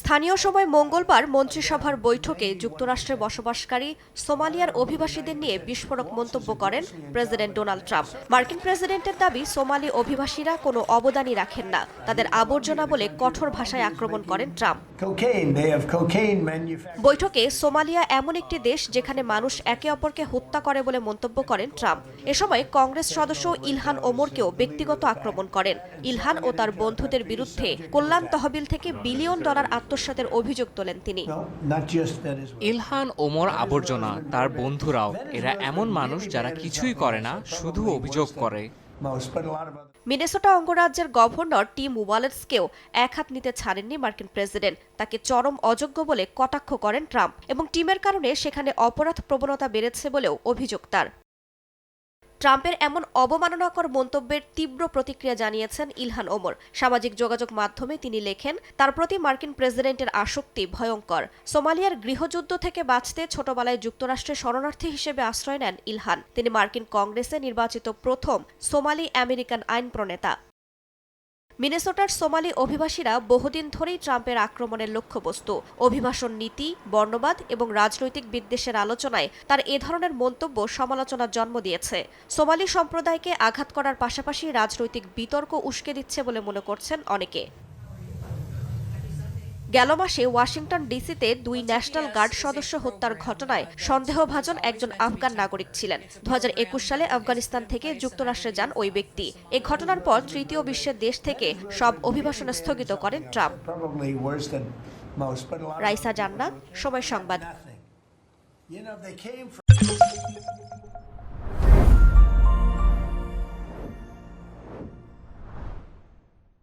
স্থানীয় সময় মঙ্গলবার মন্ত্রিসভার বৈঠকে যুক্তরাষ্ট্রে বসবাসকারী সোমালিয়ার অভিবাসীদের নিয়ে বিস্ফোরক মন্তব্য করেন প্রেসিডেন্ট ডোনাল্ড ট্রাম্প। মার্কিন প্রেসিডেন্টের দাবি সোমালি অভিবাসীরা কোনো অবদানই রাখেন না। তাদের আবর্জনা বলে কঠোর ভাষায় আক্রমণ করেন ট্রাম্প. বৈঠকে সোমালিয়া এমন একটি দেশ যেখানে মানুষ একে অপরকে হত্যা করে বলে মন্তব্য করেন ট্রাম্প। এ সময় কংগ্রেস সদস্য ইলহান ওমরকেও ব্যক্তিগত আক্রমণ করেন। ইলহান ও তার বন্ধুদের বিরুদ্ধে কল্যাণ তহবিল থেকে বিলিয়ন ডলার আত্মসাতের অভিযোগ তোলেন তিনি. ইলহান ওমর আবর্জনা তার বন্ধুরাও এরা এমন মানুষ যারা কিছুই করে না শুধু অভিযোগ করে. মিনেসোটা অঙ্গরাজ্যের গভর্নর টিম ওয়ালেটসকেও এক হাত নিতে ছাড়েননি মার্কিন প্রেসিডেন্ট তাকে চরম অযোগ্য বলে কটাক্ষ করেন ট্রাম্প এবং টিমের কারণে সেখানে অপরাধ প্রবণতা বেড়েছে বলেও অভিযোগ তার ট্রাম্পের এমন অবমাননাকর মন্তব্যের তীব্র প্রতিক্রিয়া জানিয়েছেন ইলহান ওমর। সামাজিক যোগাযোগ মাধ্যমে তিনি লেখেন, তার প্রতি মার্কিন প্রেসিডেন্টের আসক্তি ভয়ঙ্কর। সোমালিয়ার গৃহযুদ্ধ থেকে বাঁচতে ছোটবেলায় যুক্তরাষ্ট্রে শরণার্থী হিসেবে আশ্রয় নেন ইলহান। তিনি মার্কিন কংগ্রেসে নির্বাচিত প্রথম সোমালি আমেরিকান আইন প্রণেতা মিনেসোটার সোমালি অভিবাসীরা বহুদিন ধরেই ট্রাম্পের আক্রমণের লক্ষ্যবস্তু। অভিবাসন নীতি, বর্ণবাদ এবং রাজনৈতিক বিদ্বেষের আলোচনায় তার এ ধরনের মন্তব্য সমালোচনার জন্ম দিয়েছে। সোমালি সম্প্রদায়কে আঘাত করার পাশাপাশি রাজনৈতিক বিতর্ক উস্কে দিচ্ছে বলে মনে করছেন অনেকে। গেল মাসে ওয়াশিংটন ডিসিতে দুই ন্যাশনাল গার্ড সদস্য হত্যার ঘটনায় সন্দেহভাজন একজন আফগান নাগরিক ছিলেন। দু হাজার একুশ সালে আফগানিস্তান থেকে যুক্তরাষ্ট্রে যান ওই ব্যক্তি। এ ঘটনার পর তৃতীয় বিশ্বের দেশ থেকে সব অভিবাসন স্থগিত করেন ট্রাম্প। রাইসা জান্নাত সময় সংবাদ।